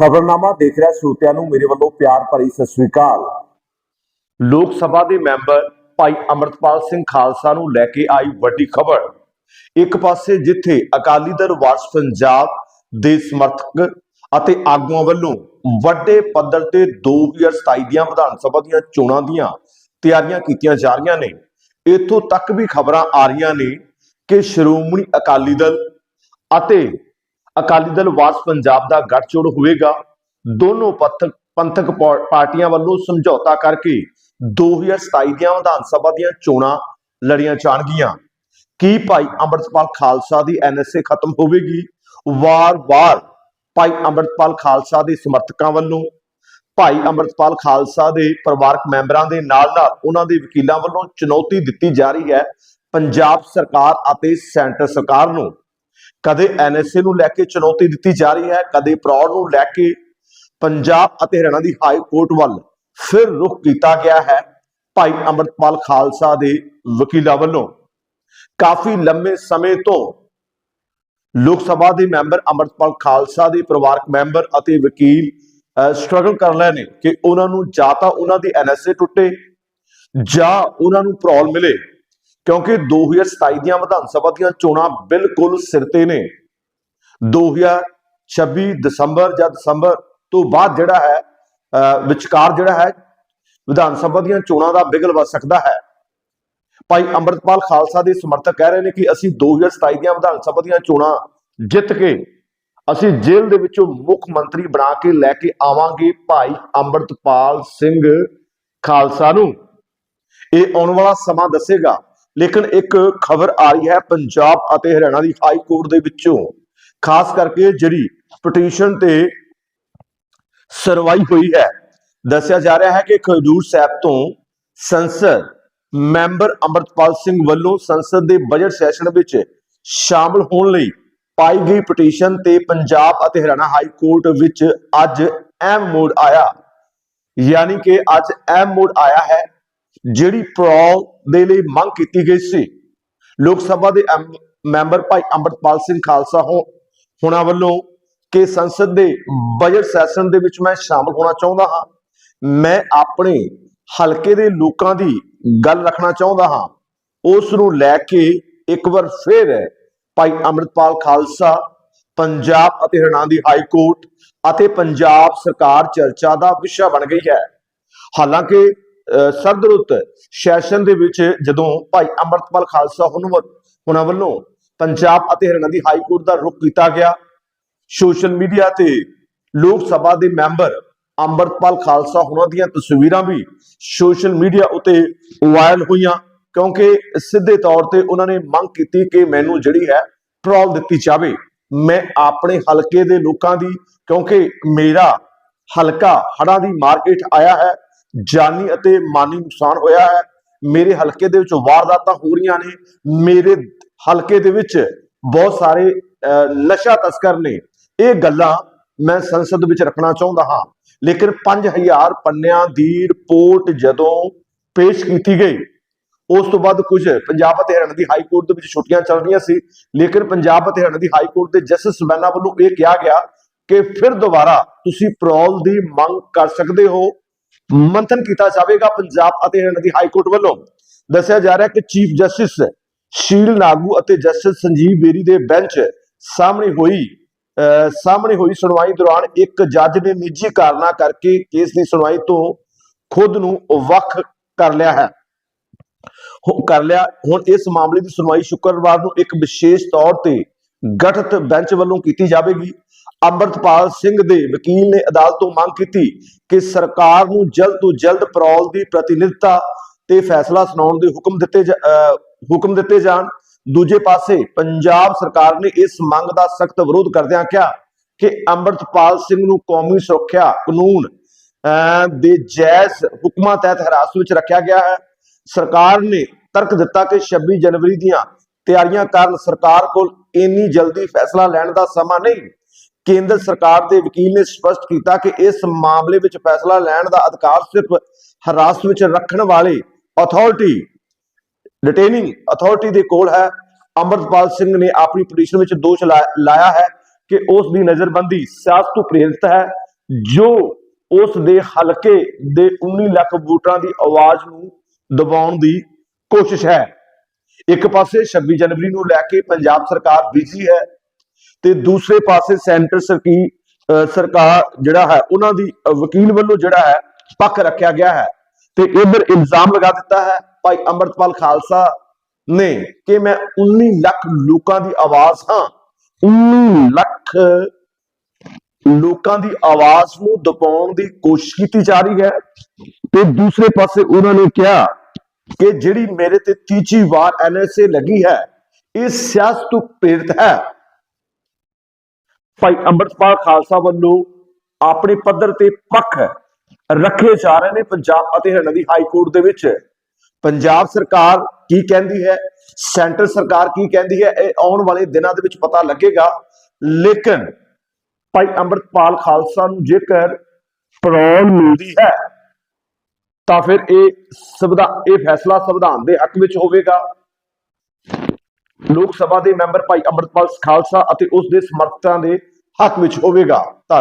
ਖਬਰਨਾਮਾ ਦੇਖ ਰਿਹਾ ਸਰੋਤਿਆਂ ਨੂੰ ਮੇਰੇ ਵੱਲੋਂ ਪਿਆਰ ਭਰੀ ਸਤਿ ਸ੍ਰੀ ਅਕਾਲ। ਲੋਕ ਸਭਾ ਦੇ ਮੈਂਬਰ ਭਾਈ ਅਮਰਤਪਾਲ ਸਿੰਘ ਖਾਲਸਾ ਨੂੰ ਲੈ ਕੇ ਆਈ ਵੱਡੀ ਖਬਰ। ਇੱਕ ਪਾਸੇ ਜਿੱਥੇ ਅਕਾਲੀ ਦਲ ਵਾਰਸ ਪੰਜਾਬ ਦੇ ਸਮਰਥਕ ਅਤੇ ਆਗੂਆਂ ਵੱਲੋਂ ਵੱਡੇ ਪੱਧਰ ਤੇ 2027 ਦੀਆਂ ਵਿਧਾਨ ਸਭਾ ਦੀਆਂ ਚੋਣਾਂ ਦੀਆਂ ਤਿਆਰੀਆਂ ਕੀਤੀਆਂ ਜਾ ਰਹੀਆਂ ਨੇ। ਇੱਥੋਂ ਤੱਕ ਵੀ ਖਬਰਾਂ ਆ ਰਹੀਆਂ ਨੇ ਕਿ ਸ਼੍ਰੋਮਣੀ ਅਕਾਲੀ ਦਲ ਅਤੇ ਅਕਾਲੀ ਦਲ ਵਾਰਸ ਪੰਜਾਬ ਦਾ ਗੱਠਜੋੜ ਹੋਵੇਗਾ। ਦੋਨੋਂ ਪੰਥਕ ਪੰਥਕ ਪਾਰਟੀਆਂ ਵੱਲੋਂ ਸਮਝੌਤਾ ਕਰਕੇ 2027 ਦੀਆਂ ਵਿਧਾਨ ਸਭਾ ਦੀਆਂ ਚੋਣਾਂ ਲੜੀਆਂ ਜਾਣਗੀਆਂ। ਕੀ ਭਾਈ ਅੰਮ੍ਰਿਤਪਾਲ ਖਾਲਸਾ ਦੀ ਐਨਐਸਏ ਖਤਮ ਹੋਵੇਗੀ? ਵਾਰ-ਵਾਰ ਭਾਈ ਅੰਮ੍ਰਿਤਪਾਲ ਖਾਲਸਾ ਦੇ ਸਮਰਥਕਾਂ ਵੱਲੋਂ, ਭਾਈ ਅੰਮ੍ਰਿਤਪਾਲ ਖਾਲਸਾ ਦੇ ਪਰਿਵਾਰਕ ਮੈਂਬਰਾਂ ਦੇ ਨਾਲ-ਨਾਲ ਉਹਨਾਂ ਦੇ ਵਕੀਲਾਂ ਵੱਲੋਂ ਚੁਣੌਤੀ ਦਿੱਤੀ ਜਾ ਰਹੀ ਹੈ। ਪੰਜਾਬ ਸਰਕਾਰ ਅਤੇ ਸੈਂਟਰ ਸਰਕਾਰ ਨੂੰ ਕਦੇ ਐਨਐਸਏ ਨੂੰ ਲੈ ਕੇ ਚੁਣੌਤੀ ਦਿੱਤੀ ਜਾ ਰਹੀ ਹੈ, ਕਦੇ ਪ੍ਰੌੜ ਨੂੰ ਲੈ ਕੇ ਪੰਜਾਬ ਅਤੇ ਹਰਿਆਣਾ ਦੀ ਹਾਈ ਕੋਰਟ ਵੱਲ ਫਿਰ ਰੁਖ ਕੀਤਾ ਗਿਆ ਹੈ ਭਾਈ ਅੰਮ੍ਰਿਤਪਾਲ ਖਾਲਸਾ ਦੇ ਵਕੀਲਾਂ ਵੱਲੋਂ। ਕਾਫੀ ਲੰਮੇ ਸਮੇਂ ਤੋਂ ਲੋਕ ਸਭਾ ਦੇ ਮੈਂਬਰ, ਅੰਮ੍ਰਿਤਪਾਲ ਖਾਲਸਾ ਦੇ ਪਰਿਵਾਰਕ ਮੈਂਬਰ ਅਤੇ ਵਕੀਲ ਸਟਰਗਲ ਕਰ ਰਹੇ ਨੇ ਕਿ ਉਹਨਾਂ ਨੂੰ ਜਾਂ ਤਾਂ ਉਹਨਾਂ ਦੀ ਐਨਐਸਏ ਟੁੱਟੇ ਜਾਂ ਉਹਨਾਂ ਨੂੰ ਪ੍ਰੋਲ ਮਿਲੇ। ਕਿਉਂਕਿ 2027 ਦੀਆਂ ਵਿਧਾਨ ਸਭਾ ਦੀਆਂ ਚੋਣਾਂ ਬਿਲਕੁਲ ਸਿਰ ਤੇ ਨੇ। 2026 ਦਸੰਬਰ ਜਾਂ ਦਸੰਬਰ ਤੋਂ ਬਾਅਦ ਜਿਹੜਾ ਹੈ ਅਹ ਵਿਚਕਾਰ ਜਿਹੜਾ ਹੈ, ਵਿਧਾਨ ਸਭਾ ਦੀਆਂ ਚੋਣਾਂ ਦਾ ਬਿਗਲ ਵੱਜ ਸਕਦਾ ਹੈ। ਭਾਈ ਅੰਮ੍ਰਿਤਪਾਲ ਖਾਲਸਾ ਦੇ ਸਮਰਥਕ ਕਹਿ ਰਹੇ ਨੇ ਕਿ ਅਸੀਂ 2027 ਦੀਆਂ ਵਿਧਾਨ ਸਭਾ ਦੀਆਂ ਚੋਣਾਂ ਜਿੱਤ ਕੇ ਅਸੀਂ ਜੇਲ੍ਹ ਦੇ ਵਿੱਚੋਂ ਮੁੱਖ ਮੰਤਰੀ ਬਣਾ ਕੇ ਲੈ ਕੇ ਆਵਾਂਗੇ ਭਾਈ ਅੰਮ੍ਰਿਤਪਾਲ ਸਿੰਘ ਖਾਲਸਾ ਨੂੰ। ਇਹ ਆਉਣ ਵਾਲਾ ਸਮਾਂ ਦੱਸੇਗਾ। ਲੇਕਿਨ ਇੱਕ ਖਬਰ ਆ ਰਹੀ ਹੈ ਪੰਜਾਬ ਅਤੇ ਹਰਿਆਣਾ ਦੀ ਹਾਈ ਕੋਰਟ ਦੇ ਵਿੱਚੋਂ, ਖਾਸ ਕਰਕੇ ਜਿਹੜੀ ਪਟੀਸ਼ਨ ਤੇ ਸਰਵਾਈ ਹੋਈ ਹੈ। ਦੱਸਿਆ ਜਾ ਰਿਹਾ ਹੈ ਕਿ ਖਜੂਰ ਸਾਹਿਬ ਤੋਂ ਸੰਸਦ ਮੈਂਬਰ ਅਮਰਤਪਾਲ ਸਿੰਘ ਵੱਲੋਂ ਸੰਸਦ ਦੇ ਬਜਟ ਸੈਸ਼ਨ ਵਿੱਚ ਸ਼ਾਮਲ ਹੋਣ ਲਈ ਪਾਈ ਗਈ ਪਟੀਸ਼ਨ ਤੇ ਪੰਜਾਬ ਅਤੇ ਹਰਿਆਣਾ ਹਾਈ ਕੋਰਟ ਵਿੱਚ ਅੱਜ ਅਹਿਮ ਮੋੜ ਆਇਆ। ਯਾਨੀ ਕਿ ਅੱਜ ਅਹਿਮ ਮੋੜ ਆਇਆ ਹੈ ਜਿਹੜੀ ਪ੍ਰੋਲ ਦੇ ਲਈ ਮੰਗ ਕੀਤੀ ਗਈ ਸੀ। ਲੋਕ ਸਭਾ ਦੇ ਮੈਂਬਰ ਭਾਈ ਅੰਮ੍ਰਿਤਪਾਲ ਸਿੰਘ ਖਾਲਸਾ ਹੋ, ਹੋਣਾ ਵੱਲੋਂ ਕਿ ਸੰਸਦ ਦੇ ਬਜਟ ਸੈਸ਼ਨ ਦੇ ਵਿੱਚ ਮੈਂ ਸ਼ਾਮਲ ਹੋਣਾ ਚਾਹੁੰਦਾ ਹਾਂ। ਮੈਂ ਆਪਣੇ ਹਲਕੇ ਦੇ ਲੋਕਾਂ ਦੀ ਗੱਲ ਰੱਖਣਾ ਚਾਹੁੰਦਾ ਹਾਂ। ਉਸ ਨੂੰ ਲੈ ਕੇ ਇੱਕ ਵਾਰ ਫਿਰ ਭਾਈ ਅੰਮ੍ਰਿਤਪਾਲ ਖਾਲਸਾ, ਪੰਜਾਬ ਅਤੇ ਹਰਿਆਣਾ ਦੀ ਹਾਈ ਕੋਰਟ ਅਤੇ ਪੰਜਾਬ ਸਰਕਾਰ ਚਰਚਾ ਦਾ ਵਿਸ਼ਾ ਬਣ ਗਈ ਹੈ। ਹਾਲਾਂਕਿ ਸਰਦਰੁੱਤ ਸੈਸ਼ਨ ਦੇ ਵਿੱਚ ਜਦੋਂ ਭਾਈ ਅੰਮ੍ਰਿਤਪਾਲ ਖਾਲਸਾ ਉਹਨਾਂ ਵੱਲੋਂ ਪੰਜਾਬ ਅਤੇ ਹਰਿਆਣਾ ਦੀ ਹਾਈ ਕੋਰਟ ਦਾ ਰੁਖ ਕੀਤਾ ਗਿਆ, ਸੋਸ਼ਲ ਮੀਡੀਆ ਤੇ ਲੋਕ ਸਭਾ ਦੇ ਮੈਂਬਰ ਅੰਮ੍ਰਿਤਪਾਲ ਖਾਲਸਾ ਹੁਣਾਂ ਦੀਆਂ ਤਸਵੀਰਾਂ ਵੀ ਸੋਸ਼ਲ ਮੀਡੀਆ ਉਤੇ ਵਾਇਰਲ ਹੋਈਆਂ, ਕਿਉਂਕਿ ਸਿੱਧੇ ਤੌਰ ਤੇ ਉਹਨਾਂ ਨੇ ਮੰਗ ਕੀਤੀ ਕਿ ਮੈਨੂੰ ਜਿਹੜੀ ਹੈ ਪ੍ਰੋਲ ਦਿੱਤੀ ਜਾਵੇ। ਮੈਂ ਆਪਣੇ ਹਲਕੇ ਦੇ ਲੋਕਾਂ ਦੀ, ਕਿਉਂਕਿ ਮੇਰਾ ਹਲਕਾ ਹੜ੍ਹਾਂ ਦੀ ਮਾਰਕੀਟ ਆਇਆ ਹੈ ਜਾਨੀ ਅਤੇ ਮਾਨੀ ਨੁਕਸਾਨ ਹੋਇਆ ਹੈ। ਮੇਰੇ ਹਲਕੇ ਦੇ ਵਿੱਚ ਵਾਰਦਾਤਾਂ ਹੋ ਰਹੀਆਂ ਨੇ। ਮੇਰੇ ਹਲਕੇ ਦੇ ਵਿੱਚ ਬਹੁਤ ਸਾਰੇ ਨਸ਼ਾ ਤਸਕਰ ਨੇ। ਇਹ ਗੱਲਾਂ ਮੈਂ ਸੰਸਦ ਵਿੱਚ ਰੱਖਣਾ ਚਾਹੁੰਦਾ ਹਾਂ। ਲੇਕਿਨ 5000 ਪੰਨਿਆਂ ਦੀ ਰਿਪੋਰਟ ਜਦੋਂ ਪੇਸ਼ ਕੀਤੀ ਗਈ, ਉਸ ਤੋਂ ਬਾਅਦ ਕੁਝ ਪੰਜਾਬ ਅਤੇ ਹਰਿਆਣਾ ਦੀ ਹਾਈ ਕੋਰਟ ਦੇ ਵਿੱਚ ਛੁੱਟੀਆਂ ਚੱਲ ਰਹੀਆਂ ਸੀ। ਲੇਕਿਨ ਪੰਜਾਬ ਅਤੇ ਹਰਿਆਣਾ ਦੀ ਹਾਈ ਕੋਰਟ ਦੇ ਜਸਟਿਸ ਸਬੈਨਾ ਵੱਲੋਂ ਇਹ ਕਿਹਾ ਗਿਆ ਕਿ ਫਿਰ ਦੁਬਾਰਾ ਤੁਸੀਂ ਪ੍ਰੋਲ ਦੀ ਮੰਗ ਕਰ ਸਕਦੇ ਹੋ। ਮੰਥਨ ਕੀਤਾ ਜਾਵੇਗਾ ਪੰਜਾਬ ਅਤੇ ਹਰਿਆਣਾ ਦੀ ਹਾਈ ਕੋਰਟ ਵੱਲੋਂ। ਦੱਸਿਆ ਜਾ ਰਿਹਾ ਕਿ ਚੀਫ ਜਸਟਿਸ ਸ਼ੀਲ ਨਾਗੂ ਅਤੇ ਜਸਟਿਸ ਸੰਜੀਵ ਬੇਰੀ ਦੇ ਬੈਂਚ ਸਾਹਮਣੇ ਹੋਈ ਸਾਹਮਣੇ ਹੋਈ ਸੁਣਵਾਈ ਦੌਰਾਨ ਇੱਕ ਜੱਜ ਨੇ ਨਿੱਜੀ ਕਾਰਨਾਂ ਕਰਕੇ ਕੇਸ ਦੀ ਸੁਣਵਾਈ ਤੋਂ ਖੁਦ ਨੂੰ ਵੱਖ ਕਰ ਲਿਆ ਹੈ, ਕਰ ਲਿਆ। ਹੁਣ ਇਸ ਮਾਮਲੇ ਦੀ ਸੁਣਵਾਈ ਸ਼ੁੱਕਰਵਾਰ ਨੂੰ ਇੱਕ ਵਿਸ਼ੇਸ਼ ਤੌਰ ਤੇ ਗਠਿਤ ਬੈਂਚ ਵੱਲੋਂ ਕੀਤੀ ਜਾਵੇਗੀ। ਅੰਮ੍ਰਿਤਪਾਲ ਸਿੰਘ ਦੇ ਵਕੀਲ ਨੇ ਅਦਾਲਤ ਤੋਂ ਮੰਗ ਕੀਤੀ ਕਿ ਸਰਕਾਰ ਨੂੰ ਜਲਦ ਤੋਂ ਜਲਦ ਪ੍ਰੋਲ ਦੀ ਪ੍ਰਤੀਨਿਧਤਾ ਤੇ ਫੈਸਲਾ ਸੁਣਾਉਣ ਦੇ ਹੁਕਮ ਦਿੱਤੇ ਹੁਕਮ ਦਿੱਤੇ ਜਾਣ। ਦੂਜੇ ਪਾਸੇ ਪੰਜਾਬ ਸਰਕਾਰ ਨੇ ਇਸ ਮੰਗ ਦਾ ਸਖਤ ਵਿਰੋਧ ਕਰਦਿਆਂ ਕਿਹਾ ਕਿ ਅੰਮ੍ਰਿਤਪਾਲ ਸਿੰਘ ਨੂੰ ਕੌਮੀ ਸੁਰੱਖਿਆ ਕਾਨੂੰਨ ਅਹ, ਦੇ ਜਾਇਜ਼ ਹੁਕਮਾਂ ਤਹਿਤ ਹਿਰਾਸਤ ਵਿੱਚ ਰੱਖਿਆ ਗਿਆ ਹੈ। ਸਰਕਾਰ ਨੇ ਤਰਕ ਦਿੱਤਾ ਕਿ 26 ਜਨਵਰੀ ਦੀਆਂ ਤਿਆਰੀਆਂ ਕਾਰਨ ਸਰਕਾਰ ਕੋਲ ਇੰਨੀ ਜਲਦੀ ਫੈਸਲਾ ਲੈਣ ਦਾ ਸਮਾਂ ਨਹੀਂ। ਕੇਂਦਰ ਸਰਕਾਰ ਦੇ ਵਕੀਲ ਨੇ ਸਪਸ਼ਟ ਕੀਤਾ ਕਿ ਇਸ ਮਾਮਲੇ ਵਿੱਚ ਫੈਸਲਾ ਲੈਣ ਦਾ ਅਧਿਕਾਰ ਸਿਰਫ ਹਿਰਾਸਤ ਵਿੱਚ ਰੱਖਣ ਵਾਲੇ ਅਥਾਰਟੀ ਡਿਟੇਨਿੰਗ ਅਥਾਰਟੀ ਦੇ ਕੋਲ ਹੈ। ਅੰਮ੍ਰਿਤਪਾਲ ਸਿੰਘ ਨੇ ਆਪਣੀ ਪਟੀਸ਼ਨ ਵਿੱਚ ਦੋਸ਼ ਲਾ- ਲਾਇਆ ਹੈ ਕਿ ਉਸ ਦੀ ਨਜ਼ਰਬੰਦੀ ਸਿਆਸਤ ਤੋਂ ਪ੍ਰੇਰਿਤ ਹੈ, ਜੋ ਉਸ ਦੇ ਹਲਕੇ ਦੇ 19 ਲੱਖ ਵੋਟਰਾਂ ਦੀ ਆਵਾਜ਼ ਨੂੰ ਦਬਾਉਣ ਦੀ ਕੋਸ਼ਿਸ਼ ਹੈ। ਇੱਕ ਪਾਸੇ 26 ਜਨਵਰੀ ਨੂੰ ਲੈ ਕੇ ਪੰਜਾਬ ਸਰਕਾਰ ਬਿਜ਼ੀ ਹੈ ਤੇ ਦੂਸਰੇ ਪਾਸੇ ਸੈਂਟਰ ਸਰਕੀ ਸਰਕਾਰ ਜਿਹੜਾ ਹੈ, ਉਹਨਾਂ ਦੀ ਵਕੀਲ ਵੱਲੋਂ ਜਿਹੜਾ ਹੈ, ਪੱਖ ਰੱਖਿਆ ਗਿਆ ਹੈ। ਤੇ ਇਧਰ ਇਲਜ਼ਾਮ ਲਗਾ ਦਿੱਤਾ ਹੈ, ਭਾਈ ਅੰਮ੍ਰਿਤਪਾਲ ਖਾਲਸਾ ਨੇ ਕਿ ਮੈਂ 19 ਲੱਖ ਲੋਕਾਂ ਦੀ ਆਵਾਜ਼, ਹਾਂ 19 ਲੱਖ ਲੋਕਾਂ ਦੀ ਆਵਾਜ਼ ਨੂੰ ਦਬਾਉਣ ਦੀ ਕੋਸ਼ਿਸ਼ ਕੀਤੀ ਜਾ ਰਹੀ ਹੈ। ਤੇ ਦੂਸਰੇ ਪਾਸੇ ਉਹਨਾਂ ਨੇ ਕਿਹਾ ਕਿ ਜਿਹੜੀ ਮੇਰੇ ਤੇ ਤੀਜੀ ਵਾਰ ਐਨਐਸਏ ਲੱਗੀ ਹੈ, ਇਹ ਸਿਆਸਤ ਤੋਂ ਪ੍ਰੇਰਿਤ ਹੈ। ਭਾਈ ਅੰਮ੍ਰਿਤਪਾਲ ਖਾਲਸਾ ਵੱਲੋਂ ਆਪਣੇ ਪੱਧਰ ਤੇ ਪੱਖ ਰੱਖੇ ਜਾ ਰਹੇ ਨੇ ਪੰਜਾਬ ਅਤੇ ਹਰਿਆਣਾ ਦੀ ਹਾਈ ਕੋਰਟ ਦੇ ਵਿੱਚ। ਪੰਜਾਬ ਸਰਕਾਰ ਕੀ ਕਹਿੰਦੀ ਹੈ? ਸੈਂਟਰ ਸਰਕਾਰ ਕੀ ਕਹਿੰਦੀ ਹੈ? ਇਹ ਆਉਣ ਵਾਲੇ ਦਿਨਾਂ ਦੇ ਵਿੱਚ ਪਤਾ ਲੱਗੇਗਾ। ਲੇਕਿਨ ਭਾਈ ਅੰਮ੍ਰਿਤਪਾਲ ਖਾਲਸਾ ਨੂੰ ਜੇਕਰ ਪਰੋਲ ਮਿਲਦੀ ਹੈ ਤਾਂ ਫਿਰ ਇਹ ਸੰਵਿਧਾਨ ਇਹ ਫੈਸਲਾ ਸੰਵਿਧਾਨ ਦੇ ਹੱਕ ਵਿੱਚ ਹੋਵੇਗਾ। ਲੋਕ ਸਭਾ ਦੇ ਮੈਂਬਰ ਭਾਈ ਅੰਮ੍ਰਿਤਪਾਲ ਖਾਲਸਾ ਅਤੇ ਉਸ ਦੇ ਸਮਰਥਕਾਂ ਦੇ ਹੱਕ ਵਿੱਚ ਹੋਵੇਗਾ। ਧੰਨਵਾਦ।